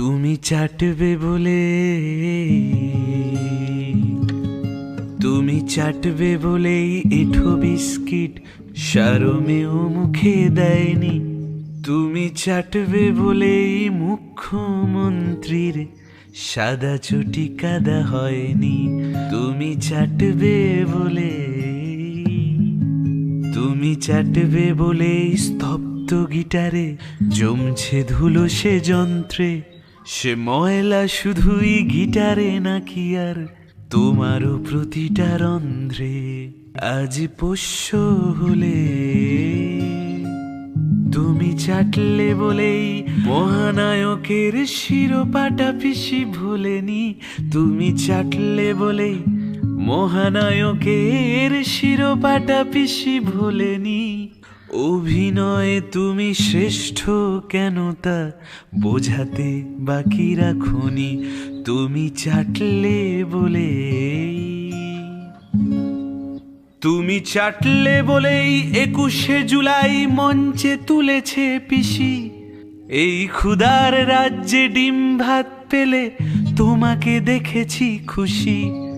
তুমি চাটবে বলে, তুমি চাটবে বলেই এঠো বিস্কিট সারমেও মুখে দেয়নি। তুমি চাটবে বলেই মুখ্যমন্ত্রীর সাদা চুটি কাদা হয়নি। তুমি চাটবে বলে, তুমি চাটবে বলেই স্তব্ধ গিটারে জমছে ধুলো সে যন্ত্রে। সে ময়লা শুধুই গিটারে নাকি আর তোমারও প্রতিটা রন্ধ্রে আজ পোষ্য হলে। তুমি চাটলে বলেই মহানায়কের শিরোপাটা পিসি ভোলেনি। তুমি চাটলে বলেই মহানায়কের শিরোপাটা পিসি ভোলেনি। অভিনয়ে তুমি শ্রেষ্ঠ কেন তা বোঝাতে বাকি রাখুনি। তুমি চাটলে বলে তুমি চাটলে বলেই একুশে জুলাই মঞ্চে তুলেছে পিসি। এই ক্ষুদার রাজ্যে ডিম ভাত পেলে তোমাকে দেখেছি খুশি।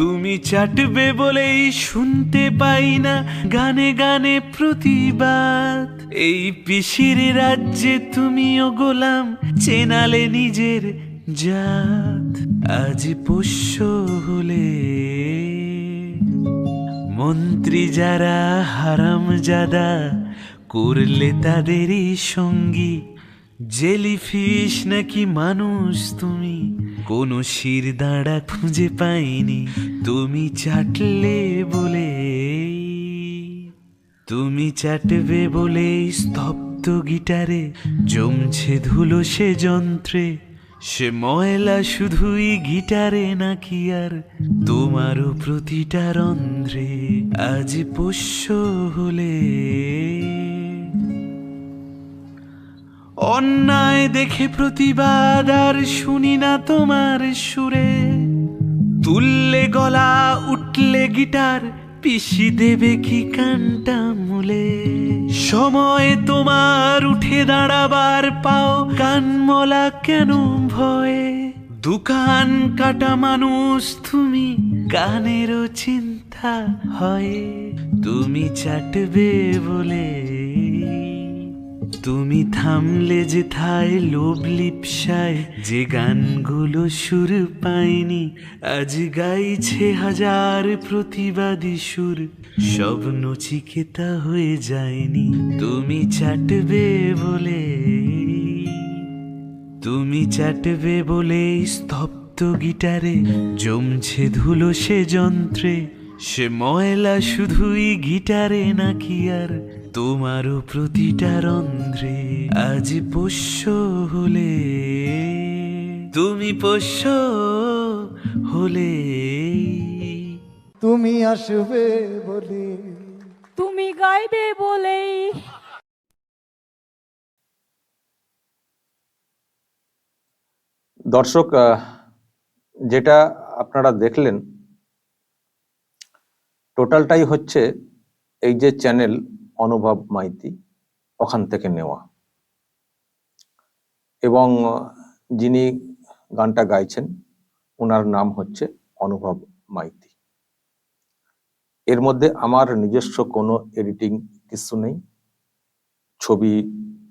তুমি চাটবে বলেই শুনতে পাই না গানে গানে প্রতিবাদ। এই পিসির রাজ্যে তুমিও গোলাম, চেনালে নিজের জাত। আজ পোষ্য হলে মন্ত্রী যারা হারাম জাদা করলে তাদেরই সঙ্গী। জেলিফিশ নাকি মানুষ তুমি? কোনো শির দাঁড়া খুঁজে পাইনি। তুমি চাটলে বলে তুমি চাটবে বলে স্তব্ধ গিটারে জমছে ধুলো সে যন্ত্রে। সে ময়লা শুধুই গিটারে নাকি আর তোমারও প্রতিটা রন্ধ্রে আজ পোষ্য হলে। অন্যায় দেখে প্রতিবাদ আর শুনি না তোমার সুরে। তুললে গলা, উঠলে গিটার পিসি দেবে কি কানটা মুলে। সময় তোমার উঠে দাঁড়াবার পাও কানমলা কেন ভয়ে? দোকান কাটা মানুষ, তুমি কানেরও চিন্তা হয়। তুমি চাটবে বলে তুমি থামলে যে থায় লোভ লিপসায়, যে গানগুলো সুর পায়নি, আজ গাইছে হাজার প্রতিবাদী সুর। সব নচিকেতা হয়ে যায়নি, তুমি চাটবে বলে। তুমি চাটবে বলে স্তব্ধ গিটারে, জমছে ধুলো সে যন্ত্রে। সে ময়লা শুধুই গিটারে নাকি আর তোমারও প্রতিটা রন্ধ্রে আজ পোষ্য হলে। তুমি পোষ্য হলে। তুমি আসবে বলে। তুমি গাইবে বলেই দর্শক যেটা আপনারা দেখলেন টোটালটাই হচ্ছে এই যে চ্যানেল অনুভব মাইতি ওখান থেকে নেওয়া। এবং যিনি গানটা গাইছেন ওনার নাম হচ্ছে অনুভব মাইতি। এর মধ্যে আমার নিজস্ব কোনো এডিটিং কিছু নেই। ছবি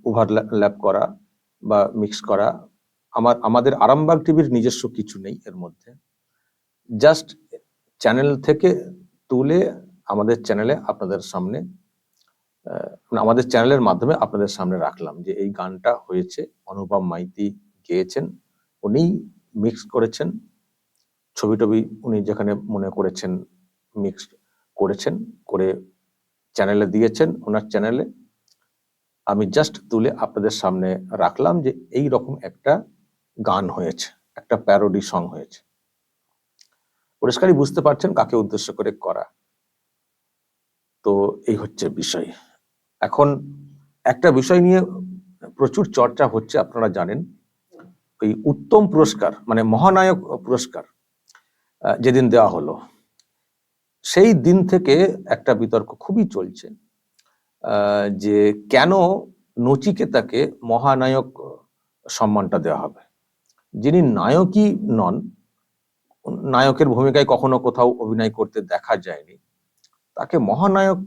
ওভারল্যাপ করা বা মিক্স করা আমার, আমাদের আরামবাগ টিভির নিজস্ব কিছু নেই এর মধ্যে। জাস্ট চ্যানেল থেকে তুলে আমাদের চ্যানেলে আপনাদের সামনে মানে আমাদের চ্যানেলের মাধ্যমে আপনাদের সামনে রাখলাম যে এই গানটা হয়েছে, অনুপম মাইতি গেয়েছেন উনি মিক্স করেছেন ছবি টবি উনি যেখানে মনে করেছেন মিক্স করেছেন, করে চ্যানেলে দিয়েছেন ওনার চ্যানেলে আমি জাস্ট তুলে আপনাদের সামনে রাখলাম যে এই রকম একটা গান হয়েছে, একটা প্যারোডি সং হয়েছে। পরিষ্কারই বুঝতে পারছেন কাকে উদ্দেশ্য করে করা। তো এই হচ্ছে বিষয়। এখন একটা বিষয় নিয়ে প্রচুর চর্চা হচ্ছে, আপনারা জানেন। ওই উত্তম পুরস্কার মানে মহানায়ক পুরস্কার যেদিন দেওয়া হলো, সেই দিন থেকে একটা বিতর্ক খুবই চলছে যে কেন নচিকেতাকে মহানায়ক সম্মানটা দেওয়া হবে? যিনি নায়কই নন, নায়কের ভূমিকায় কখনো কোথাও অভিনয় করতে দেখা যায়নি, তাকে মহানায়ক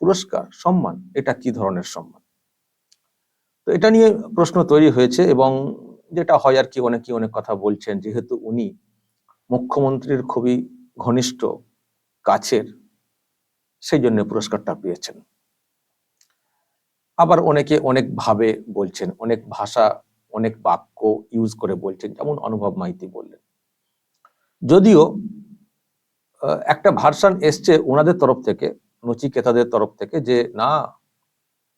পুরস্কার, সম্মান, এটা কি ধরনের সম্মান? তো এটা নিয়ে প্রশ্ন তৈরি হয়েছে এবং যেটা হয় আর কি অনেকে অনেক কথা বলছেন, যেহেতু উনি মুখ্যমন্ত্রীর খুবই ঘনিষ্ঠ কাছের, সেই জন্য পুরস্কারটা পেয়েছেন। আবার অনেকে অনেক ভাবে বলছেন, অনেক ভাষা, অনেক বাক্য ইউজ করে বলছেন, যেমন অনুভব মাইতি বললেন। যদিও একটা ভার্সান এসছে ওনাদের তরফ থেকে নচিকেতাদের তরফ থেকে যে, না,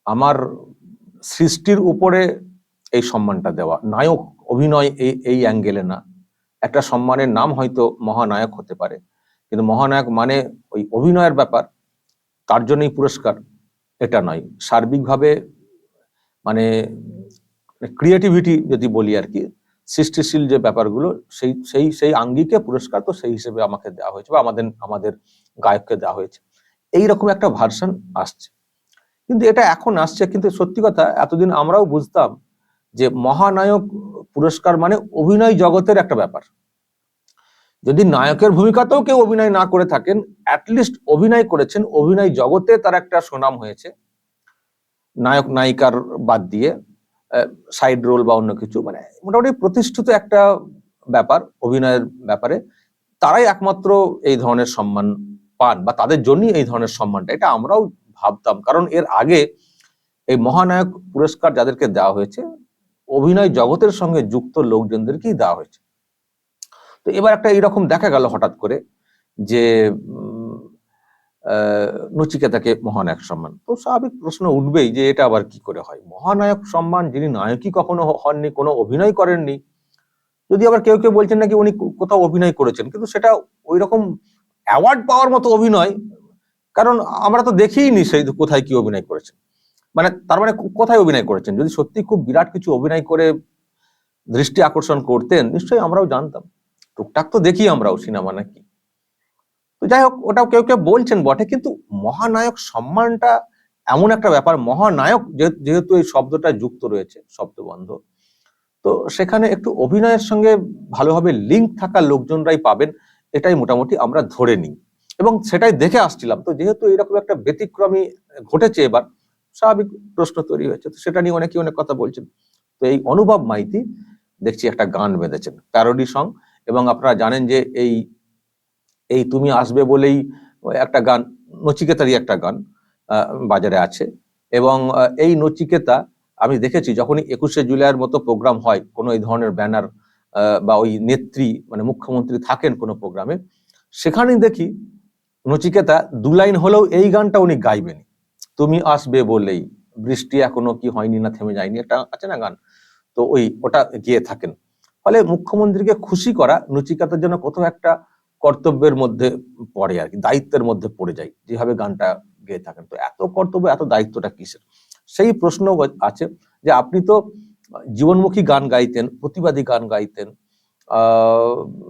আমার সৃষ্টির উপরে এই সম্মানটা দেওয়া, নায়ক, অভিনয় এই এই অ্যাঙ্গেলে না। একটা সম্মানের নাম হয়তো মহানায়ক হতে পারে। কিন্তু মহানায়ক মানে ওই অভিনয়ের ব্যাপার, তার জন্যই পুরস্কার, এটা নয়। সার্বিকভাবে মানে ক্রিয়েটিভিটি যদি বলি আর কি, সৃষ্টিশীল যে ব্যাপারগুলো, সেই সেই সেই আঙ্গিকে পুরস্কার তো সেই হিসেবে আমাকে দেওয়া হয়েছে বা আমাদের আমাদের গায়ককে দেওয়া হয়েছে। এইরকম একটা ভার্সন আসছে। কিন্তু এটা এখন আসছে, কিন্তু সত্যি কথা এতদিন আমরাও বুঝতাম যে মহানায়ক পুরস্কার মানে অভিনয় জগতের একটা ব্যাপার। যদি নায়কের ভূমিকাতেও কেউ অভিনয় না করে থাকেন অ্যাটলিস্ট অভিনয় করেছেন, অভিনয় জগতে তার একটা সুনাম হয়েছে। নায়ক, নায়িকার বাদ দিয়ে সাইড রোল বা অন্য কিছু মানে মোটামুটি প্রতিষ্ঠিত একটা ব্যাপার, অভিনয়ের ব্যাপারে। তারাই একমাত্র এই ধরনের সম্মান পান বা তাদের জন্যই এই ধরনের সম্মানটা, এটা আমরাও ভাবতাম। কারণ এর আগে এই মহানায়ক পুরস্কার যাদেরকে দেওয়া হয়েছে, অভিনয় জগতের সঙ্গে যুক্ত লোকজনদেরকেই দেওয়া হয়েছে। তো এবার একটা এইরকম দেখা গেল হঠাৎ করে যে নচিকেতাকে মহানায়ক সম্মান। তো স্বাভাবিক প্রশ্ন উঠবেই যে এটা আবার কি করে হয়? মহানায়ক সম্মান যিনি নায়কই কখনো হননি, কোনো অভিনয় করেননি। যদি আবার কেউ কেউ বলছেন নাকি উনি কোথাও অভিনয় করেছেন, কিন্তু সেটা ওই রকম অ্যাওয়ার্ড পাওয়ার মতো অভিনয়, কারণ আমরা তো দেখিনি সেই কোথায় কি অভিনয় করেছেন। মানে তার মানে কোথায় অভিনয় করেছেন? যদি সত্যি খুব বিরাট কিছু অভিনয় করে দৃষ্টি আকর্ষণ করতেন, নিশ্চয়ই আমরাও জানতাম। টুকটাক তো দেখি আমরাও সিনেমা নাকি। তো যাই হোক ওটাও কেউ কেউ বলছেন বটে, কিন্তু মহানায়ক সম্মানটা এমন একটা ব্যাপার। মহানায়ক যেহেতু এই শব্দটা যুক্ত রয়েছে, শব্দবন্ধ, তো সেখানে একটু অভিনয়ের সঙ্গে ভালোভাবে লিঙ্ক থাকা লোকজনরাই পাবেন। এটাই মোটামুটি আমরা ধরে নিই। এবং সেটাই দেখে আসছিলাম। তো যেহেতু এরকম একটা ব্যতিক্রমী ঘটেছে এবার, স্বাভাবিক প্রশ্ন তৈরি হয়েছে। তো সেটা নিয়ে অনেকে অনেক কথা বলছেন। তো এই অনুভব মাইতি দেখছি একটা গান বেঁধেছেন প্যারোডি সং এবং আপনারা জানেন যে এই এই তুমি আসবে বলেই একটা গান, নচিকেতারই একটা গান বাজারে আছে। এবং এই নচিকেতা আমি দেখেছি যখনই একুশে জুলাইয়ের মতো প্রোগ্রাম হয় কোনো এই ধরনের ব্যানার বা ওই নেত্রী মানে মুখ্যমন্ত্রী থাকেন কোনো প্রোগ্রামে, সেখানে দেখি নচিকেতা দু লাইন হলেও এই গানটা উনি গাইবেন তুমি আসবে বলেই, বৃষ্টি এখনও কি হয়নি না থেমে যায়নি? একটা আছে না গান? তো ওই ওটা গিয়ে থাকেন। ফলে মুখ্যমন্ত্রীকে খুশি করা নচিকেতার জন্য কোথাও একটা কর্তব্যের মধ্যে পড়ে আর কি, দায়িত্বের মধ্যে পড়ে যায়, যেভাবে গানটা গেয়ে থাকেন। তো এত কর্তব্য, এত দায়িত্বটা কিসের? সেই প্রশ্ন আছে যে, আপনি তো জীবনমুখী গান গাইতেন, প্রতিবাদী গান গাইতেন।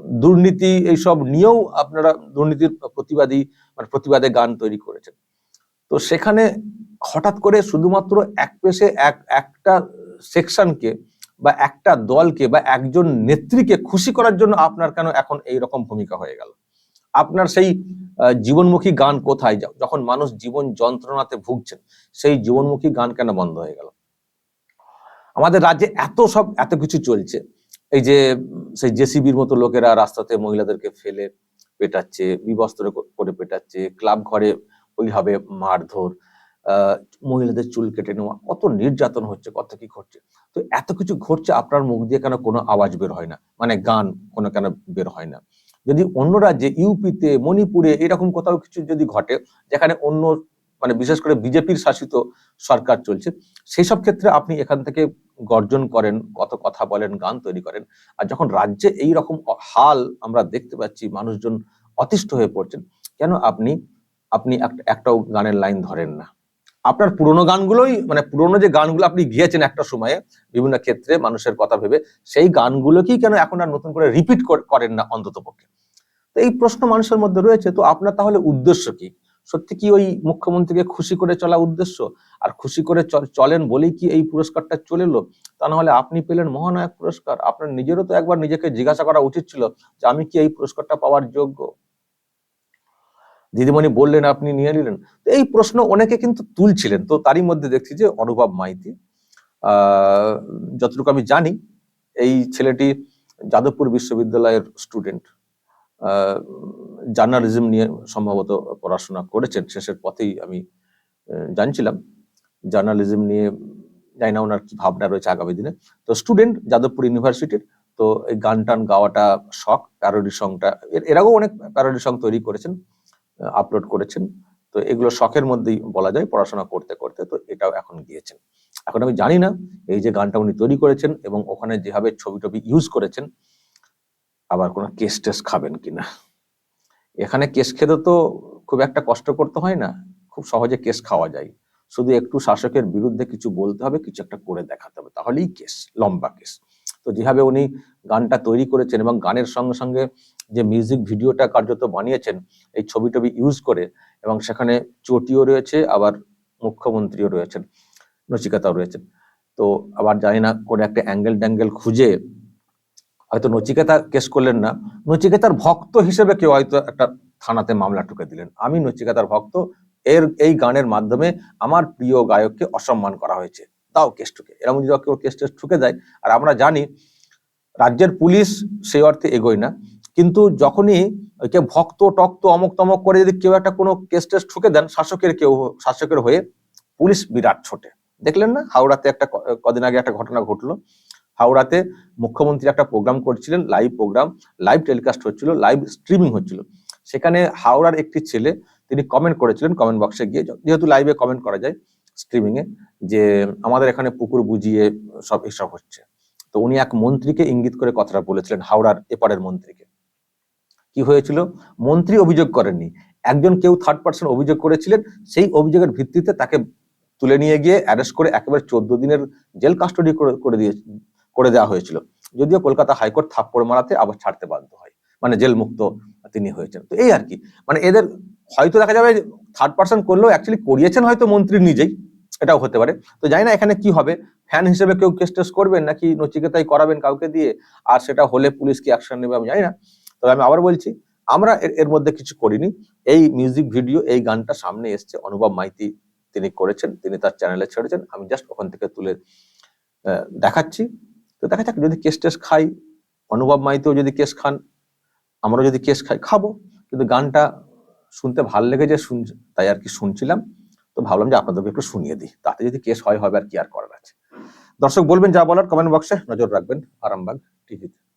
দুর্নীতি এইসব নিয়েও আপনারা দুর্নীতির প্রতিবাদী মানে প্রতিবাদে গান তৈরি করেছেন। তো সেখানে হঠাৎ করে শুধুমাত্র এক পেশে এক, একটা সেকশনকে বা একটা দলকে বা একজন নেত্রীকে খুশি করার জন্য আপনার কেন এখন এই রকম ভূমিকা হয়ে গেল? আপনার সেই জীবনমুখী গান কোথায়? যা- যখন মানুষ জীবন যন্ত্রণাতে ভুগছেন, সেই জীবনমুখী গান কেন বন্ধ হয়ে গেল? আমাদের রাজ্যে এত সব, এত কিছু চলছে। এই যে, সেই জেসিবির মতো লোকেরা রাস্তাতে মহিলাদেরকে ফেলে পেটাচ্ছে, বিবস্ত্র করে পেটাচ্ছে, ক্লাব ঘরে ওইভাবে মারধর মহিলাদের চুল কেটে নেওয়া, কত নির্যাতন হচ্ছে, কত কি ঘটছে। তো এত কিছু ঘটছে, আপনার মুখ দিয়ে কেন কোনো আওয়াজ বের হয় না? মানে গান কোনো কেন বের হয় না। যদি অন্য রাজ্যে, ইউপিতে, মণিপুরে, এরকম কোথাও কিছু যদি ঘটে, যেখানে অন্য মানে বিশেষ করে বিজেপির শাসিত সরকার চলছে সেই সব ক্ষেত্রে আপনি এখান থেকে গর্জন করেন, কত কথা বলেন, গান তৈরি করেন, আর যখন রাজ্যে এই রকম হাল আমরা দেখতে পাচ্ছি, মানুষজন অতিষ্ঠ হয়ে পড়ছেন, কেন আপনি আপনি একটাও গানের লাইন ধরেন না? আপনার পুরোনো গানগুলোই মানে পুরোনো যে গানগুলো আপনি গিয়েছেন একটা সময়ে, বিভিন্ন ক্ষেত্রে মানুষের কথা ভেবে, সেই গানগুলোকেই কেন এখন আর নতুন করে রিপিট করেন না অন্তত পক্ষে তো এই প্রশ্ন মানুষের মধ্যে রয়েছে, তো আপনার তাহলে উদ্দেশ্য কি? সত্যি কি ওই মুখ্যমন্ত্রীকে খুশি করে চলা উদ্দেশ্য? আর খুশি করে চলেন বলেই কি এই পুরস্কারটা চলে এলো? তা না হলে আপনি পেলেন মহানায়ক পুরস্কার। আপনার নিজেরও তো একবার নিজেকে জিজ্ঞাসা করা উচিত ছিল যে আমি কি এই পুরস্কারটা পাওয়ার যোগ্য? দিদিমণি বললেন, আপনি নিয়ে নিলেন। তো এই প্রশ্ন অনেকে কিন্তু তুলছিলেন। তো তারই মধ্যে দেখছি যে অনুভব মাইতি আহ যতটুকু আমি জানি, এই ছেলেটি যাদবপুর বিশ্ববিদ্যালয়ের স্টুডেন্ট। জার্নালিজম নিয়ে সম্ভবত পড়াশোনা করেছেন। শেষের পথেই আমি জানছিলাম। জার্নালিজম নিয়ে জানি না ওনার কি ভাবনা রয়েছে আগামী দিনে। তো স্টুডেন্ট যাদবপুর ইউনিভার্সিটির, তো এই গান টান গাওয়াটা শখ প্যারোডি সংটা এর আগেও অনেক প্যারোডি সং তৈরি করেছেন আপলোড করেছেন। তো এগুলো শখের মধ্যেই বলা যায় পড়াশোনা করতে করতে, তো এটাও এখন গিয়েছেন। এখন আমি জানি না, এই যে গানটা উনি তৈরি করেছেন এবং ওখানে যেভাবে ছবি টবি ইউজ করেছেন আবার কোনো কেস টেস খাবেন কিনা। এখানে কেস খেতে তো খুব একটা কষ্ট করতে হয় না, খুব সহজে কেস খাওয়া যায়। শুধু একটু শাসকের বিরুদ্ধে কিছু বলতে হবে, কিছু একটা করে দেখাতে হবে, তাহলেই কেস লম্বা কেস তো যেভাবে উনি গানটা তৈরি করেছেন এবং গানের সঙ্গে সঙ্গে যে মিউজিক ভিডিওটা কার্যত বানিয়েছেন, এই ছবি টবি ইউজ করে এবং সেখানে চটিও রয়েছে, আবার মুখ্যমন্ত্রীও রয়েছেন, নচিকাতাও রয়েছেন। তো আবার জানি না কোনো একটা অ্যাঙ্গেল ট্যাঙ্গেল খুঁজে হয়তো নচিকেতা কেস করলেন না। নচিকেতার ভক্ত হিসেবে কেউ হয়তো একটা থানাতে মামলা ঠুকে দিলেন। আমি নচিকেতার ভক্ত। এর, এই গানের মাধ্যমে আমার প্রিয় গায়ককে অসম্মান করা হয়েছে। তাও কেস ঠুকে। এরকম যদি কেউ কেস টেস ঠুকে দেয় আর আমরা জানি রাজ্যের পুলিশ সেই অর্থে এগোয় না। কিন্তু যখনই ওইকে ভক্ত, টক্ত, অমক তমক করে যদি কেউ একটা কোনো কেস টেস ঠুকে দেন, শাসকের কেউ শাসকের হয়ে পুলিশ বিরাট ছোটে। দেখলেন না হাওড়াতে একটা ক- কদিন আগে একটা ঘটনা ঘটলো। হাওড়াতে মুখ্যমন্ত্রী একটা প্রোগ্রাম করছিলেন লাইভ প্রোগ্রাম লাইভ টেলিকাস্ট হচ্ছিল লাইভ স্ট্রিমিং হচ্ছিল। সেখানে হাওড়ার একটি ছেলে, তিনি কমেন্ট করেছিলেন কমেন্ট বক্সে গিয়ে, যেহেতু লাইভে কমেন্ট করা যায় স্ট্রিমিং এ, যে আমাদের এখানে পুকুর বুঝিয়ে সব এসব হচ্ছে। তো উনি এক মন্ত্রীকে ইঙ্গিত করে কথাটা বলেছিলেন হাওড়ার এপারের মন্ত্রীকে। কি হয়েছিল? মন্ত্রী অভিযোগ করেননি। একজন কেউ থার্ড পার্সন অভিযোগ করেছিলেন, সেই অভিযোগের ভিত্তিতে তাকে তুলে নিয়ে গিয়ে অ্যারেস্ট করে একেবারে চোদ্দ দিনের জেল কাস্টডি করে দিয়ে করে দেওয়া হয়েছিল। যদিও কলকাতা হাইকোর্ট থাপ্পড় মারাতে আবার ছাড়তে বাধ্য হয়। মানে জেল মুক্ত তিনি হয়েছেন। তো এই আর কি। মানে এদের হয়তো দেখা যাবে থার্ড পার্সন করলেও অ্যাকচুয়ালি করিয়েছেন হয়তো মন্ত্রী নিজেই, এটাও হতে পারে। তো জানি না এখানে কি হবে। ফ্যান হিসেবে কেউ কেস টেস করবেন নাকি নচিকেতাই করাবেন কাউকে দিয়ে? আর সেটা হলে পুলিশ কি অ্যাকশন নেবে আমি জানি না। তবে আমি আবার বলছি, আমরা এর- মধ্যে কিছু করিনি। এই মিউজিক ভিডিও এই গানটা সামনে এসছে। অনুভব মাইতি তিনি করেছেন। তিনি তার চ্যানেলে ছেড়েছেন। আমি জাস্ট ওখান থেকে তুলে দেখাচ্ছি। তো দেখা যাক, যদি কেস টেস খাই, অনুভব মাইতেও যদি কেস খান, আমরাও যদি কেস খাই, খাব। কিন্তু গানটা শুনতে ভালো লেগেছে, শুন, তাই আর কি শুনছিলাম। তো ভাবলাম যে আপনাদেরকে একটু শুনিয়ে দিই। তাতে যদি কেস হয়, হবে আর কি আর করার আছে। দর্শক, বলবেন যা বলার কমেন্ট বক্সে নজর রাখবেন। আরামবাগ টিভিতে।